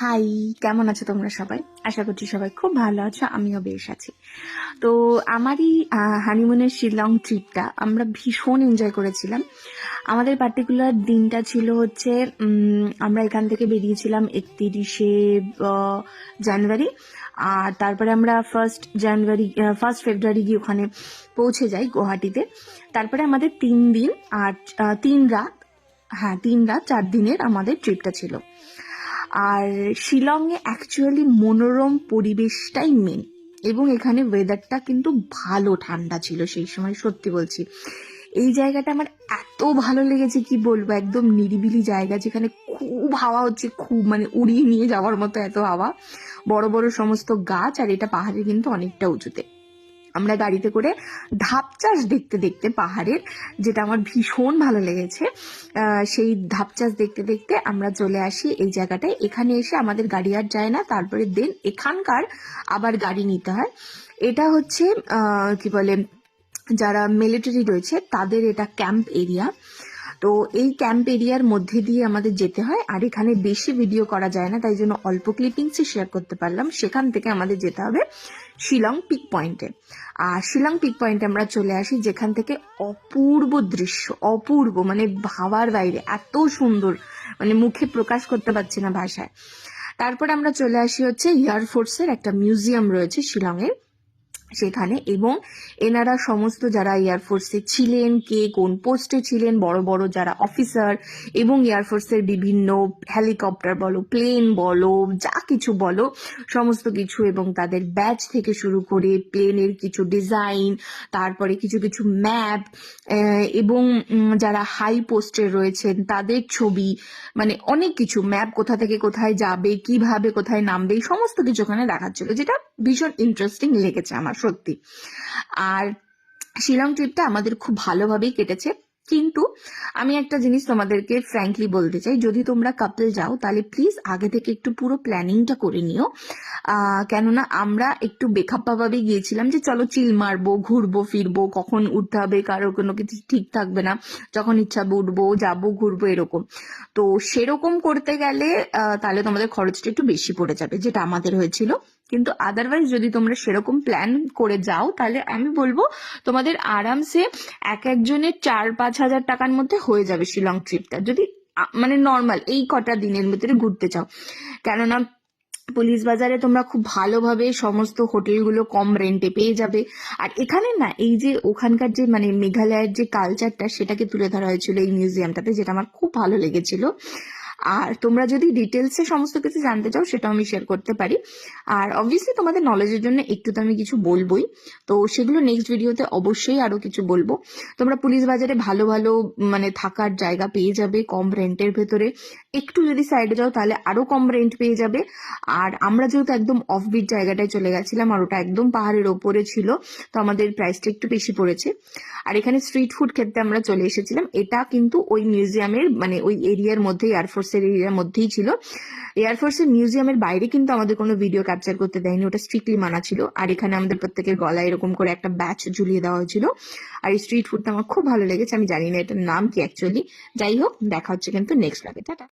High, কেমন আছো তোমরা সবাই? আশা করছি সবাই খুব ভালো আছো, আমিও বেশ আছি। তো আমারই হানিমুনের শিলং ট্রিপটা আমরা ভীষণ এনজয় করেছিলাম। আমাদের পার্টিকুলার দিনটা ছিল হচ্ছে আমরা এখান থেকে বেরিয়েছিলাম একত্রিশে জানুয়ারি। আর তারপরে আমরা ফার্স্ট জানুয়ারি ফার্স্ট ফেব্রুয়ারি গিয়ে ওখানে পৌঁছে যাই গুয়াহাটিতে। তারপরে আমাদের তিন দিন আর তিন রাত হ্যাঁ তিন রাত, চার দিনের আমাদের ট্রিপটা ছিল। আর শিলংয়ে অ্যাকচুয়ালি মনোরম পরিবেশটাই মেন এবং এখানে ওয়েদারটা কিন্তু ভালো ঠান্ডা ছিল, সেই সময় সত্যি বলছি। এই জায়গাটা আমার এত ভালো লেগেছে, কি বলব, একদম নিরিবিলি জায়গা যেখানে খুব হাওয়া হচ্ছে, খুব মানে উড়িয়ে নিয়ে যাওয়ার মতো এত হাওয়া। বড় বড় সমস্ত গাছ আর এটা পাহাড়ে কিন্তু অনেকটা উঁচুতে। আমরা গাড়িতে করে ধাপ চাষ দেখতে দেখতে পাহাড়ের, যেটা আমার ভীষণ ভালো লেগেছে সেই ধাপ চাষ দেখতে দেখতে আমরা চলে আসি এই জায়গাটায়। এখানে এসে আমাদের গাড়ি আর যায় না, তারপরে দেন এখানকার আবার গাড়ি নিতে হয়। এটা হচ্ছে কি বলে, যারা মিলিটারি রয়েছে, তাদের এটা ক্যাম্প এরিয়া তো এই ক্যাম্প এরিয়ার মধ্যে দিয়ে আমাদের যেতে হয়, আর এখানে বেশি ভিডিও করা যায় না, তাই জন্য অল্প ক্লিপিংসই শেয়ার করতে পারলাম। সেখান থেকে আমাদের যেতে হবে শিলং পিক পয়েন্টে আর শিলং পিক পয়েন্টে আমরা চলে আসি, যেখান থেকে অপূর্ব দৃশ্য, অপূর্ব মানে ভাবার বাইরে, এত সুন্দর মানে মুখে প্রকাশ করতে পারছি না ভাষায়। তারপর আমরা চলে আসি হচ্ছে এয়ারফোর্সের একটা মিউজিয়াম রয়েছে শিলংয়ের সেখানে এবং এনারা সমস্ত যারা এয়ারফোর্সে ছিলেন, কে কোন পোস্টে ছিলেন, বড় বড় যারা অফিসার এবং এয়ারফোর্সের বিভিন্ন হেলিকপ্টার বলো প্লেন বলো, যা কিছু বলো, সমস্ত কিছু এবং তাদের ব্যাচ থেকে শুরু করে প্লেনের কিছু ডিজাইন তারপরে কিছু কিছু ম্যাপ এবং যারা হাই পোস্টে রয়েছেন, তাদের ছবি মানে অনেক কিছু ম্যাপ কোথা থেকে কোথায় যাবে, কীভাবে কোথায় নামবে সমস্ত কিছু ওখানে দেখাচ্ছিল, যেটা ভীষণ ইন্টারেস্টিং লেগেছে আমার, সত্যি। আর শিলং ট্রিপটা আমাদের খুব ভালোভাবেই কেটেছে। কিন্তু আমি একটা জিনিস তোমাদেরকে ফ্র্যাঙ্কলি বলতে চাই, যদি তোমরা কাপল যাও, তাহলে প্লিজ আগে থেকে একটু পুরো প্ল্যানিংটা করে নিও। কেননা আমরা একটু বেখাপ্পাভাবে গিয়েছিলাম যে চলো চিল মারবো, ঘুরবো, ফিরবো, কখন উঠতে হবে কারও কোনো কিছু ঠিক থাকবে না, যখন ইচ্ছা উঠবো, যাব, ঘুরবো, এরকম। তো সেরকম করতে গেলে তাহলে তোমাদের খরচটা একটু বেশি পড়ে যাবে, যেটা আমাদের হয়েছিল। কিন্তু আদারওয়াইজ যদি তোমরা সেরকম প্ল্যান করে যাও, তাহলে আমি বলব তোমাদের আরামসে এক একজনের চার পাঁচ হাজার টাকার মধ্যে হয়ে যাবে শিলং ট্রিপটা যদি মানে নর্মাল এই কটা দিনের ভিতরে ঘুরতে চাও। কেননা পুলিশ বাজারে তোমরা খুব ভালোভাবে সমস্ত হোটেলগুলো কম রেন্টে পেয়ে যাবে। আর এখানে না, এই যে ওখানকার যে মানে মেঘালয়ের যে কালচারটা সেটাকে তুলে ধরা হয়েছিল এই মিউজিয়ামটাতে যেটা আমার খুব ভালো লেগেছিল। আর তোমরা যদি ডিটেলসে সমস্ত কিছু জানতে চাও, সেটাও আমি শেয়ার করতে পারি। আর অবভিয়াসলি তোমাদের নলেজের জন্য একটু তো আমি কিছু বলবোই। তো সেগুলো নেক্সট ভিডিওতে অবশ্যই আরও কিছু বলব। তোমরা পুলিশ বাজারে ভালো ভালো মানে থাকার জায়গা পেয়ে যাবে কম রেন্টের ভেতরে। একটু যদি সাইডে যাও, তাহলে আরও কম রেন্ট পেয়ে যাবে। আর আমরা যেহেতু একদম অফবিট জায়গাটায় চলে গেছিলাম আর ওটা একদম পাহাড়ের ওপরে ছিল, তো আমাদের প্রাইসটা একটু বেশি পড়েছে। আর এখানে স্ট্রিট ফুড খেতে আমরা চলে এসেছিলাম। এটা কিন্তু ওই মিউজিয়ামের মানে ওই এরিয়ার মধ্যে এয়ারফোর্সের এরিয়ার মধ্যেই ছিল। এয়ারফোর্সের মিউজিয়ামের বাইরে কিন্তু আমাদের কোনো ভিডিও ক্যাপচার করতে দেয়নি, ওটা স্ট্রিক্টলি মানা ছিল। আর এখানে আমাদের প্রত্যেকের গলায় এরকম করে একটা ব্যাচ ঝুলিয়ে দেওয়া হয়েছিল। আর এই স্ট্রিট ফুডটা আমার খুব ভালো লেগেছে, আমি জানি না এটার নাম কি অ্যাকচুয়ালি যাই হোক, দেখা হচ্ছে কিন্তু নেক্সট লাগে টাটা।